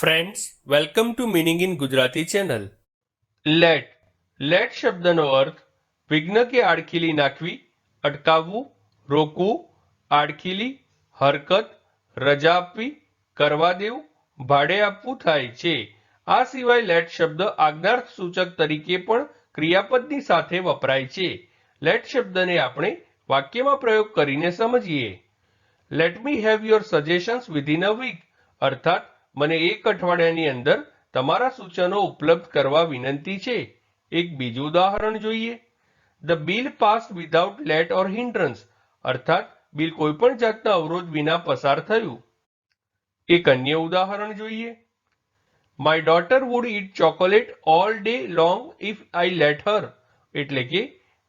Friends welcome to meaning in Gujarati channel let let શબ્દનો અર્થ વિઘ્ન કે આડખીલી નાખવી અટકાવવું રોકવું આડખીલી હરકત રજા આપવી કરવા દેવું ભાડે આપવું થાય છે આ સિવાય લેટ શબ્દ આજ્ઞાર્થ સૂચક તરીકે પણ ક્રિયાપદની સાથે વપરાય છે લેટ શબ્દને આપણે વાક્યમાં પ્રયોગ કરીને સમજીએ let me have your suggestions within a week અર્થાત મને એક અઠવાડિયાની અંદર તમારા સૂચનો ઉપલબ્ધ કરવા વિનંતી છે. એક બીજું ઉદાહરણ જોઈએ. The bill pass without let or hindrance અર્થાત બિલ કોઈ પણ જાતના અવરોધ વિના પસાર થયું. એક અન્ય ઉદાહરણ જોઈએ. My daughter would eat chocolate all day long if I let her એટલે કે,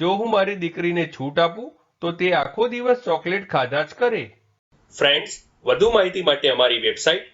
જો હું મારી દીકરીને છૂટ આપું, તો તે આખો દિવસ ચોકલેટ ખાધા જ કરે. ફ્રેન્ડ્સ વધુ માહિતી માટે અમારી website